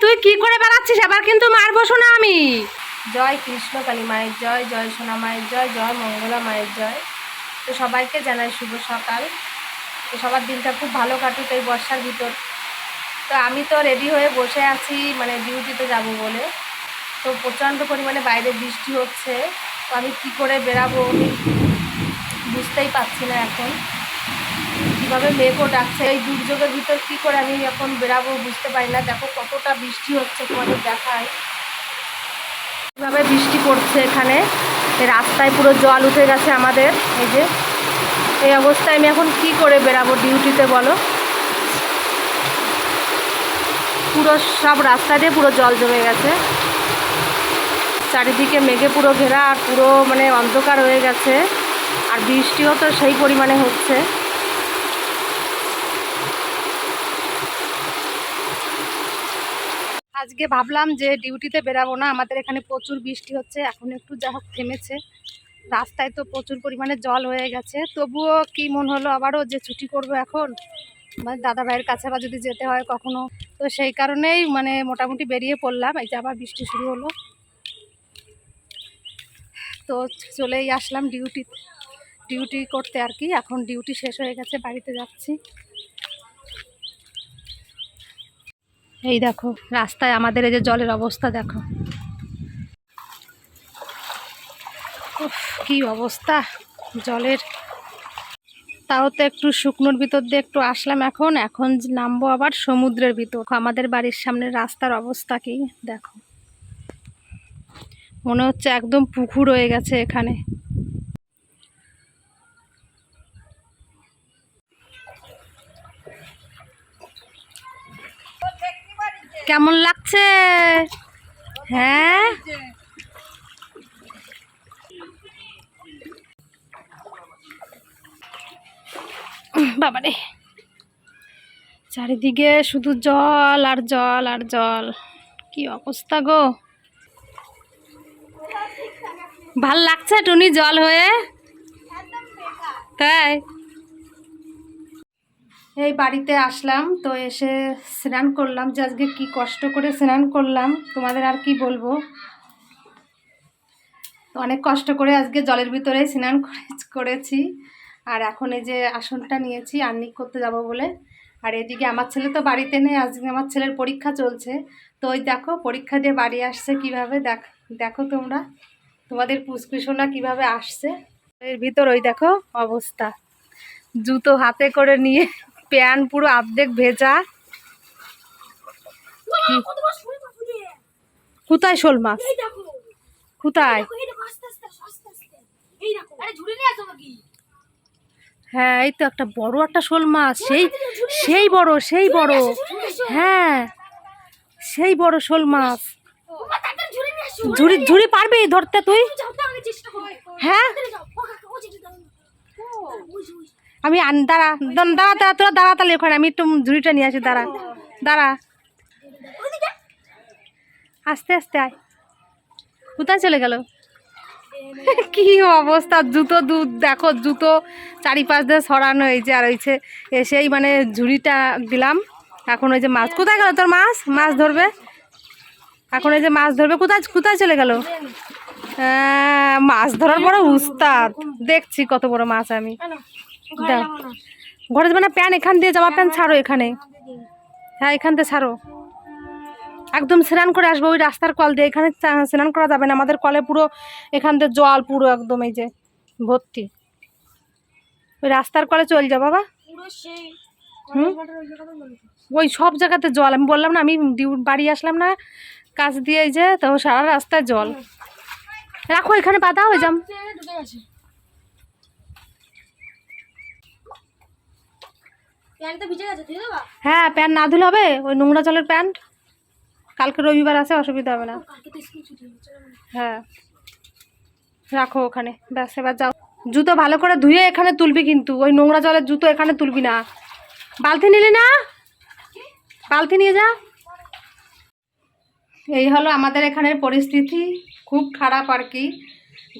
তুই কি করে বেড়াচ্ছিস? আবার কিন্তু মারবো শোনা আমি। জয় কৃষ্ণ কালী মায়ের জয় জয় সোনা মায়ের জয় জয় মঙ্গলা মায়ের জয়। তো সবাইকে জানাই শুভ সকাল। তো সবার দিনটা খুব ভালো কাটুক এই বর্ষার ভিতর। তো আমি তো রেডি হয়ে বসে আছি মানে ডিউটিতে যাব বলে। তো প্রচণ্ড পরিমাণে বাইরে বৃষ্টি হচ্ছে। তো আমি কি করে বেরাবো আমি বুঝতেই পারছি না এখন। কীভাবে মেঘও ডাকছে, এই দুর্যোগের ভিতর কী করে আমি এখন বেরাবো বুঝতে পারি না। দেখো কতটা বৃষ্টি হচ্ছে তোমাদের দেখায়। কীভাবে বৃষ্টি পড়ছে এখানে। রাস্তায় পুরো জল উঠে গেছে আমাদের। এই যে, এই অবস্থায় আমি এখন কি করে বেরাবো ডিউটিতে বলো? পুরো সব রাস্তা দিয়ে পুরো জল জমে গেছে। চারিদিকে মেঘে পুরো ঘেরা আর পুরো মানে অন্ধকার হয়ে গেছে। আর বৃষ্টিও তো সেই পরিমাণে হচ্ছে। আজকে ভাবলাম যে ডিউটিতে বেরাবো না, আমাদের এখানে প্রচুর বৃষ্টি হচ্ছে, এখন একটু যা হোক থেমেছে। রাস্তায় তো প্রচুর পরিমাণে জল হয়ে গেছে, তবুও কি মন হলো আবারও যে ছুটি করব এখন? মানে দাদা ভাইয়ের কাছে আবার যদি যেতে হয় কখনো? তো সেই কারণেই মানে মোটামুটি বেরিয়ে পড়লাম, এই যে আবার বৃষ্টি শুরু হলো। তো চলেই আসলাম ডিউটি ডিউটি করতে আর কি, এখন ডিউটি শেষ হয়ে গেছে, বাড়িতে যাচ্ছি। এই দেখো, রাস্তায় আমাদের এই যে জলের অবস্থা, দেখো। কি অবস্থা, জলের। তাও তো একটু শুকনোর ভিতর দিয়ে একটু আসলাম এখন। এখন নামবো আবার সমুদ্রের ভিতর। আমাদের বাড়ির সামনে রাস্তার অবস্থা কি, দেখো। মনে হচ্ছে একদম পুকুর হয়ে গেছে এখানে। কেমন লাগছে? হ্যাঁ? বাবারে। চারিদিকে শুধু জল আর জল আর জল। কি অবস্থা গো? ভালো লাগছে টুনি জল হয়ে? তাই? এই বাড়িতে আসলাম, তো এসে স্নান করলাম। যে আজকে কী কষ্ট করে স্নান করলাম, তোমাদের আর কি বলব? অনেক কষ্ট করে আজকে জলের ভিতরে স্নান করে- করেছি। আর এখন এই যে আসনটা নিয়েছি আর্নিক করতে যাব বলে। আর এদিকে আমার ছেলে তো বাড়িতে নেই, আজকে আমার ছেলের পরীক্ষা চলছে। তো ওই দেখো, পরীক্ষা দিয়ে বাড়ি আসছে কীভাবে? দেখ, দেখো তোমরা। তোমাদের পুষ্কৃষণা কীভাবে আসছে? এর ভিতর ওই দেখো অবস্থা। জুতো হাতে করে নিয়ে প্যান্ট পুরো আর্ধেক ভেজা। কোথায় শোল মাছ? কোথায়? হ্যাঁ এই তো একটা বড় একটা শোল মাছ সেই সেই বড় সেই বড়। হ্যাঁ সেই বড় শোল মাছ। ঝুড়ি ঝুড়ি পারবি? ধরতে তুই। হ্যাঁ? আমি দাঁড়া দাঁড়া দাঁড়া তোরা দাঁড়া তাহলে ওখানে আমি একটু ঝুড়িটা নিয়ে আসি দাঁড়া দাঁড়া। আস্তে আস্তে আয়। কোথায় চলে গেল? কি অবস্থা জুতো দুধ দেখো জুতো চারিপাশ দিয়ে ছড়ানো হয়েছে আর হয়েছে এসেই মানে ঝুড়িটা দিলাম। এখন ওই যে মাছ কোথায় গেল তোর মাছ? মাছ ধরবে? এখন ওই যে মাছ ধরবে কোথায় কোথায় চলে গেল? আহ, মাছ ধরার বড় উস্তাদ। দেখছি কত বড় মাছ আমি। দাও। ঘরে যাবে না প্যান্ট এখান দিয়ে জামা প্যান্ট ছাড়ো এখানে। হ্যাঁ এখান দিয়ে ছাড়ো। একদম স্নান করে আসব ওই রাস্তার কল দিয়ে। এখানে স্নান করা যাবে না আমাদের কলে পুরো এখান দিয়ে জল পুরো একদম এই যে ভর্তি। ওই রাস্তার কলে চল যা বাবা। হুম? ওই সব জায়গাতে জল। আমি বললাম না আমি বাড়ি আসলাম না। কাজ দিয়ে এই যে তো সারা রাস্তায় জল। রাখো এখানে পাতা হয়ে যাম হ্যাঁ প্যান্ট না ধুলে হবে ওই নোংরা জলের প্যান্ট কালকে রবিবার আছে অসুবিধা হবে না। হ্যাঁ। রাখো ওখানে ব্যাস এবার যাও। জুতো ভালো করে ধুয়ে এখানে তুলবি কিন্তু ওই নোংরা জলের জুতো এখানে তুলবি না। বালতি নিলি না? বালতি নিয়ে যা। এই হলো আমাদের এখানের পরিস্থিতি খুব খারাপ আর কি।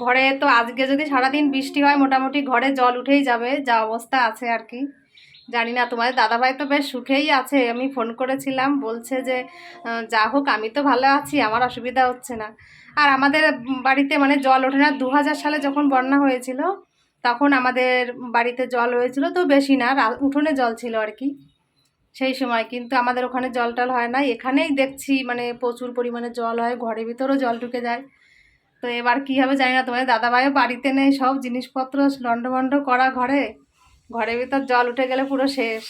ঘরে তো আজকে যদি সারাদিন বৃষ্টি হয় মোটামুটি ঘরে জল উঠেই যাবে যা অবস্থা আছে আর কি। জানি না, তোমাদের দাদাভাই তো বেশ সুখেই আছে। আমি ফোন করেছিলাম, বলছে যে যা হোক, আমি তো ভালো আছি, আমার অসুবিধা হচ্ছে না। আর আমাদের বাড়িতে মানে জল ওঠে না দু হাজার সালে যখন বন্যা হয়েছিল, তখন আমাদের বাড়িতে জল হয়েছিল তো বেশি না উঠোনে জল ছিল আর কি। সেই সময় কিন্তু আমাদের ওখানে জল টল হয় না, এখানেই দেখছি মানে প্রচুর পরিমাণে জল হয়, ঘরের ভিতরেও জল ঢুকে যায়। তো এবার কী হবে জানি না, তোমাদের দাদাভাইও বাড়িতে নেই, সব জিনিসপত্র লন্ডভন্ড করা ঘরে। ঘরের ভিতর জল উঠে গেলে পুরো শেষ।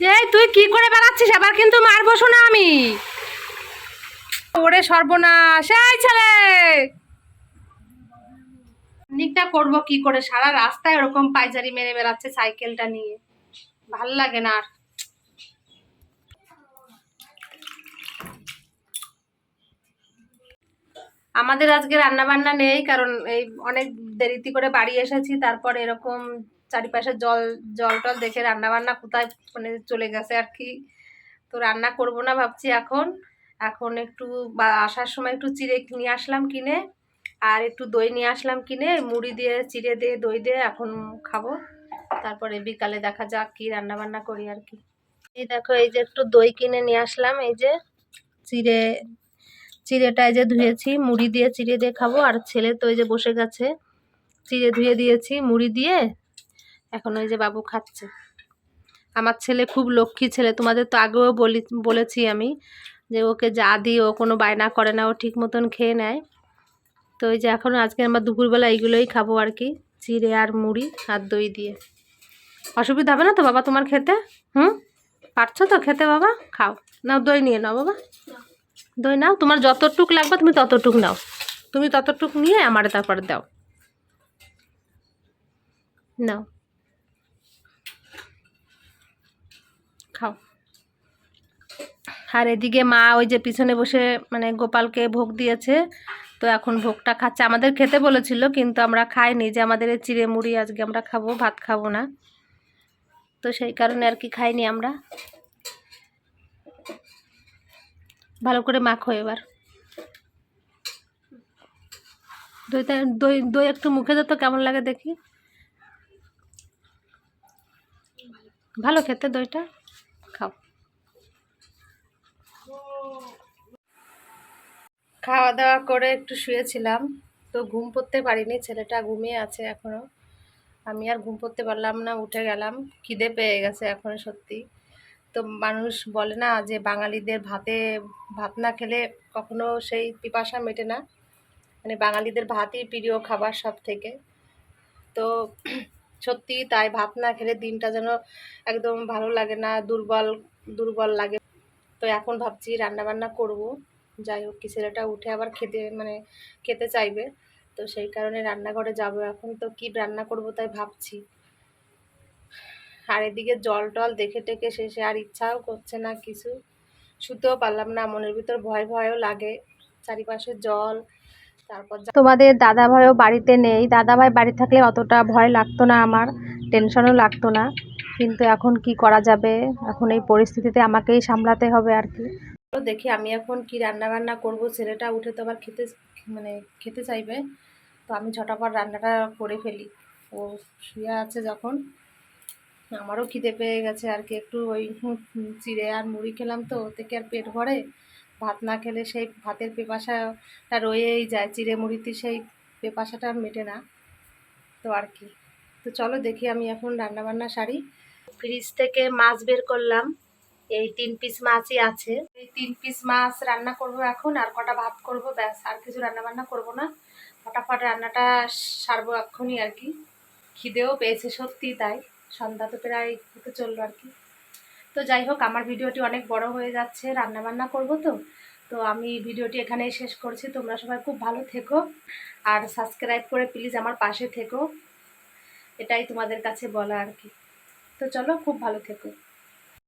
এই তুই কি করে বেড়াচ্ছিস? আবার কিন্তু মারবো শোনা আমি। ওরে সর্বনাশ। এই ছেলে! নিকটা করব কি করে? সারা রাস্তায় ওরকম পাইজারি মেরে বেড়াচ্ছে সাইকেলটা নিয়ে। ভালো লাগে না আর। আমাদের আজকে রান্না বান্না নেই, কারণ এই অনেক দেরিতে করে বাড়ি এসেছি, তারপর এরকম চারিপাশে জল জল টল দেখে রান্না বান্না কোথায় মানে চলে গেছে আর কি। তো রান্না করব না ভাবছি এখন। এখন একটু বা, আসার সময় একটু চিড়ে নিয়ে আসলাম কিনে, আর একটু দই নিয়ে আসলাম কিনে, মুড়ি দিয়ে, চিড়ে দিয়ে, দই দিয়ে এখন খাব। তারপরে বিকালে দেখা যাক কি রান্না বান্না করি আর কি। এই দেখো, এই যে একটু দই কিনে নিয়ে আসলাম, এই যে চিড়ে চিড়েটা এই যে ধুয়েছি, মুড়ি দিয়ে চিড়ে দিয়ে খাব। আর ছেলে তো এই যে বসে গেছে, চিড়ে ধুয়ে দিয়েছি, মুড়ি দিয়ে। এখন ওই যে বাবু খাচ্ছে। আমার ছেলে খুব লক্ষ্মী ছেলে, তোমাদের তো আগেও বলি, বলেছি আমি যে ওকে যা দিই, ও কোনো বায়না করে না, ও ঠিক মতন খেয়ে নেয়। তো ওই যে এখন আজকে আমরা দুপুরবেলা এইগুলোই খাব আর কি, চিড়ে আর মুড়ি আর দই দিয়ে। অসুবিধা হবে না তো বাবা তোমার খেতে? হুম? পারছ তো খেতে বাবা? খাও। নাও দই নিয়ে নাও বাবা। দই নাও, তোমার যতটুক লাগবে তুমি ততটুক নাও। তুমি ততটুক নিয়ে আমার তারপর দাও। নাও। খাও। আর এদিকে মা ওই যে পিছনে বসে মানে গোপালকে ভোগ দিয়েছে, তো এখন ভোগটা খাচ্ছে। আমাদের খেতে বলেছিল, কিন্তু আমরা খাইনি যে আমাদের চিড়ে মুড়ি আজকে আমরা খাব, ভাত খাব না। তো সেই কারণে আর কি খাইনি আমরা। ভালো করে মাখো এবার। দইটা, দই দই একটু মুখে দে তো, কেমন লাগে দেখি। ভালো খেতে দইটা, খাও। খাওয়া দাওয়া করে একটু শুয়েছিলাম, তো ঘুম পড়তে পারিনি, ছেলেটা ঘুমিয়ে আছে এখনও। আমি আর ঘুম পড়তে পারলাম না, উঠে গেলাম, খিদে পেয়ে গেছে এখন সত্যি। তো মানুষ বলে না যে বাঙালিদের ভাতে ভাত না খেলে কখনো সেই পিপাসা মেটে না। মানে বাঙালিদের ভাতই প্রিয় খাবার সব থেকে তো সত্যি তাই ভাত না খেলে দিনটা যেন একদম ভালো লাগে না, দুর্বল দুর্বল লাগে। তো এখন ভাবছি রান্না বান্না করব। যাই হোক, কি ছেলেটা উঠে আবার খেতে মানে খেতে চাইবে। তো সেই কারণে রান্নাঘরে যাব এখন। তো কি রান্না করব তাই ভাবছি। আর এদিকে জল টল দেখে টেকে শেষে আর ইচ্ছাও করছে না কিছু। শুতেও পারলাম না মনের ভিতর ভয় ভয়ও লাগে। চারিপাশে জল তারপর তোমাদের দাদা ভাইও বাড়িতে নেই। দাদা ভাই বাড়ি থাকলে অতটা ভয় লাগতো না আমার টেনশনও লাগতো না। কিন্তু এখন কি করা যাবে? এখন এই পরিস্থিতিতে আমাকেই সামলাতে হবে আর কি। দেখি আমি এখন কি রান্না বান্না করব। ছেলেটা উঠে তো আবার খেতে মানে খেতে চাইবে। তো আমি ঝটাপট রান্নাটা করে ফেলি। ও শুয়ে আছে যখন। আমারও খিদে পেয়ে গেছে আর কি। একটু ওই চিড়ে আর মুড়ি খেলাম তো, ওতে কি আর পেট ভরে? ভাত না খেলে সেই ভাতের পেপাসাটা রয়েই যায়, চিড়ে মুড়িতে সেই পেপাসাটা আর মেটে না। তো আর কি। তো চলো দেখি আমি এখন রান্না বান্না সারি। ফ্রিজ থেকে মাছ বের করলাম, এই তিন পিস মাছই আছে। এই তিন পিস মাছ রান্না করব এখন, আর কটা ভাত করব, ব্যাস, আর কিছু রান্না বান্না করব না। ফটাফট রান্নাটা সারবো এক্ষুনি আর কি। খিদেও পেয়েছে সত্যি তাই। সন্ধ্যা তো প্রায় হতে চলল আর কি। তো যাই হোক, আমার ভিডিওটি অনেক বড় হয়ে যাচ্ছে রান্না বান্না করব তো। তো আমি ভিডিওটি এখানেই শেষ করছি। তোমরা সবাই খুব ভালো থেকো। আর সাবস্ক্রাইব করে প্লিজ আমার পাশে থেকো। এটাই তোমাদের কাছে বলা আর কি। তো চলো, খুব ভালো থেকো।